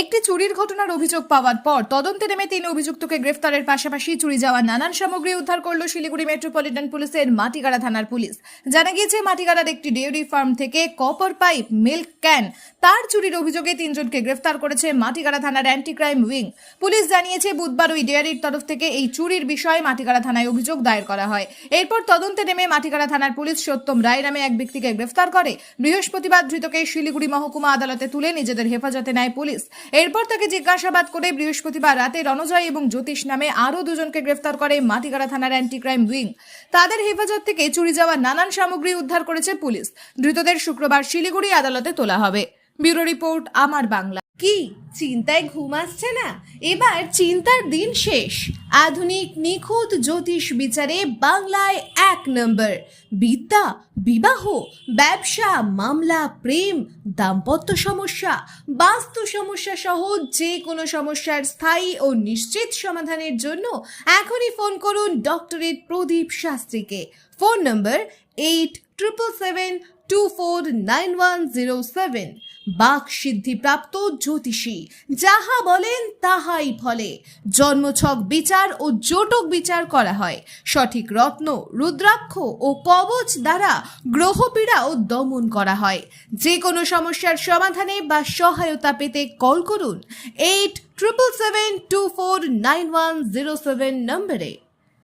একটি চুরির ঘটনার অভিযোগ পাওয়ার পর তদন্তে নেমে তিন অভিযুক্তকে গ্রেফতারের পাশাপাশি চুরি যাওয়া নানান সামগ্রী উদ্ধার করল শিলিগুড়ি মেট্রোপলিটন পুলিশের মাটিগাড়া থানার পুলিশ। জানা গিয়েছে, মাটিগাড়ার একটি ডেয়ারি ফার্ম থেকে কপার পাইপ, মিল্ক ক্যান, তার চুরির অভিযোগে তিনজনকে গ্রেফতার করেছে মাটিগাড়া থানার অ্যান্টি ক্রাইম উইং। পুলিশ জানিয়েছে, বুধবার ওই ডেয়ারির তরফ থেকে এই চুরির বিষয়ে মাটিগাড়া থানায় অভিযোগ দায়ের করা হয়। এরপর তদন্তে নেমে মাটিগাড়া থানার পুলিশ সত্যম রায় নামে এক ব্যক্তিকে গ্রেফতার করে। বৃহস্পতিবার ধৃতকে শিলিগুড়ি মহকুমা আদালতে তুলে নিজেদের হেফাজতে নেয় পুলিশ। এরপর তাকে জিজ্ঞাসাবাদ করে বৃহস্পতিবার রাতে রণজয় এবং জ্যোতিষ নামে আরও দুজনকে গ্রেফতার করে মাটিগাড়া থানার অ্যান্টি ক্রাইম উইং। তাদের হেফাজত থেকে চুরি যাওয়া নানান সামগ্রী উদ্ধার করেছে পুলিশ। ধৃতদের শুক্রবার শিলিগুড়ি আদালতে তোলা হবে। ব্যুরো রিপোর্ট, আমার বাংলা। কি? চিন্তায় ঘুম আসছে না? এবার চিন্তার দিন শেষ। আধুনিক নিখুঁত জ্যোতিষ বিচারে বাংলায় এক নম্বর। বিদ্যা, বিবাহ, ব্যবসা, মামলা, প্রেম, দাম্পত্য সমস্যা, বাস্তু সমস্যা সহ যে কোনো সমস্যার স্থায়ী ও নিশ্চিত সমাধানের জন্য এখনই ফোন করুন doctorate Pradip শাস্ত্রীকে। Phone number eight triple seven two four nine one zero seven বাক সিদ্ধিপ্রাপ্ত জ্যোতিষী, যাহা বলেন তাহাই ফলে। জন্মছক বিচার ও জটক বিচার করা হয়। সঠিক রত্ন, রুদ্রাক্ষ ও কবচ দ্বারা গ্রহপীড়াও দমন করা হয়। যে কোনো সমস্যার সমাধানে বা সহায়তা পেতে কল করুন। Eight triple seven two four nine one zero seven নম্বরে।